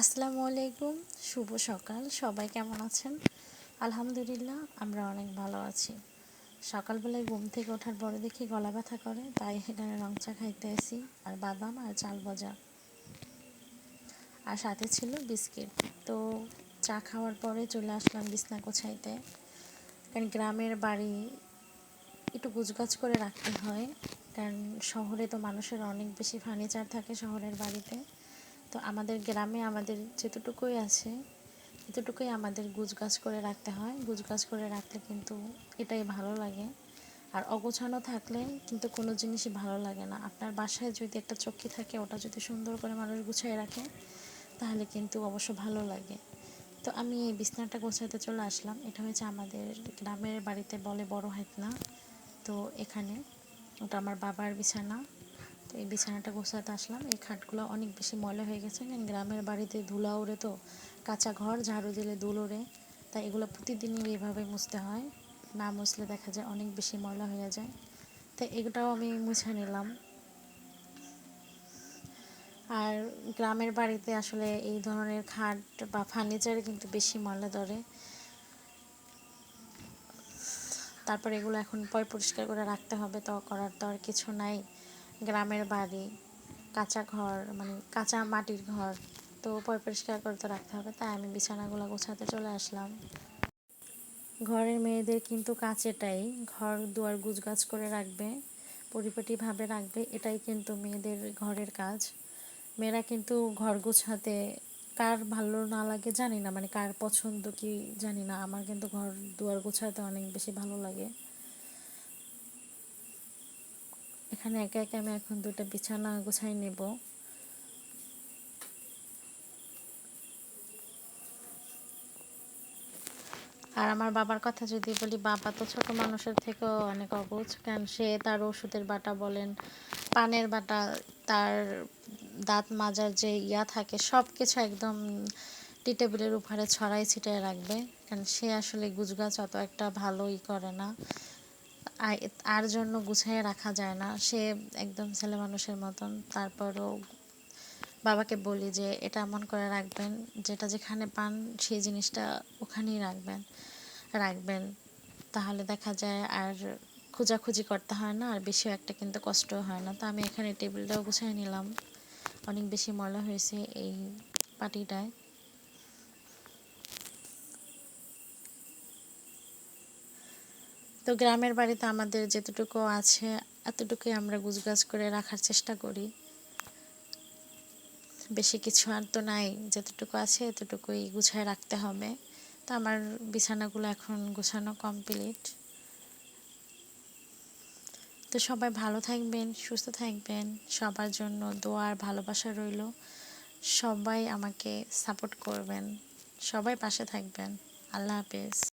আসসালামু আলাইকুম, শুভ সকাল। সবাই কেমন আছেন? আলহামদুলিল্লাহ, আমরা অনেক ভালো আছি। সকালবেলায় ঘুম থেকে ওঠার পরে দেখি গলা ব্যথা করে, তাই এখানে রং চা খাইতে আসি, আর বাদাম আর চাল ভাজা। আর সাথে ছিল বিস্কিট। তো চা খাওয়ার পরে চলে আসলাম বিছনা গোছাইতে। কারণ গ্রামের বাড়ি একটু গুছগাছ করে রাখতে হয়, কারণ শহরে তো মানুষের অনেক বেশি ফার্নিচার থাকে শহরের বাড়িতে। তো আমাদের গ্রামে আমাদের যেতটুকুই আছে, এতটুকুই আমাদের গুছগাছ করে রাখতে হয়। গুছগাছ করে রাখলে কিন্তু এটাই ভালো লাগে। আর অগোছানো থাকলে কিন্তু কোনো জিনিসই ভালো লাগে না। আপনার বাসায় যদি একটা চক্কি থাকে, ওটা যদি সুন্দর করে মানুষ গুছিয়ে রাখে, তাহলে কিন্তু অবশ্য ভালো লাগে। তো আমি এই বিছনাটা গোছাতে চলে আসলাম। এটা হচ্ছে আমাদের গ্রামের বাড়িতে বলে বড় না তো এখানে ওটা আমার বাবার বিছানা। এই বিছানাটা গোছাতে আসলাম। এই খাটগুলো অনেক বেশি ময়লা হয়ে গেছে। গ্রামের বাড়িতে ধুলা ওড়ে তো, কাঁচা ঘর, ঝাড়ু দিলে ধুল ওড়ে। তাই এগুলো প্রতিদিনই এইভাবে মুছতে হয়। না মুছলে দেখা যায় অনেক বেশি ময়লা হয়ে যায়। তাই এটাও আমি মুছে নিলাম। আর গ্রামের বাড়িতে আসলে এই ধরনের খাট বা ফার্নিচারে কিন্তু বেশি ময়লা ধরে। তারপর এগুলো এখন পয় পরিষ্কার করে রাখতে হবে। তো, করার তো আর কিছু নাই। গ্রামের বাড়ি, কাঁচা ঘর মানে কাঁচা মাটির ঘর, তো পরিষ্কার করে তো রাখতে হবে। তাই আমি বিছানাগুলো গোছাতে চলে আসলাম। ঘরের মেয়েদের কিন্তু কাজ এটাই ঘর, দুয়ার গুছগাছ করে রাখবে, পরিপাটিভাবে রাখবে, এটাই কিন্তু মেয়েদের ঘরের কাজ। মেয়েরা কিন্তু ঘর গোছাতে কার ভালো না লাগে জানি না মানে কার পছন্দ কি জানি না। আমার কিন্তু ঘর, দুয়ার গোছাতে অনেক বেশি ভালো লাগে। এখানে একে একে আমি এখন দুটো বিছানা গোছাই নেব। আর আমার বাবার কথা যদি বলি, বাবা তো ছোট মানুষের থেকেও অনেক অবুঝ, কারণ সে তার ওষুধের বাটা বলেন, পানের বাটা, তার দাঁত মাজার যে ইয়া থাকে সব কিছু একদম টি টেবিলের উপরে ছড়াই ছিটাই রাখবে, কারণ সে আসলে গুজগাছ অত একটা ভালোই করে না। আর জন্য গুছিয়ে রাখা যায় না। সে একদম ছেলে মানুষের মতন। তারপরও বাবাকে বলি যে, এটা এমন করে রাখবেন, যেটা যেখানে পান সেই জিনিসটা ওখানেই রাখবেন রাখবেন। তাহলে দেখা যায় আর খোঁজাখুঁজি করতে হয় না, আর বেশি একটা কিন্তু কষ্ট হয় না। তো আমি এখানে টেবিলটাও গুছিয়ে নিলাম। অনেক বেশি ময়লা হয়েছে এই পাটিটায়। তো গ্রামের বাড়িতে আমাদের যেতটুকু আছে, এতটুকুই আমরা গুছগাছ করে রাখার চেষ্টা করি। বেশি কিছু আর তো নাই, যতটুকু আছে এতটুকুই গুছায় রাখতে হবে। তো আমার বিছানাগুলো এখন গুছানো কমপ্লিট। তো সবাই ভালো থাকবেন, সুস্থ থাকবেন, সবার জন্য দোয়ার ভালোবাসা রইল। সবাই আমাকে সাপোর্ট করবেন, সবাই পাশে থাকবেন। আল্লাহ হাফেজ।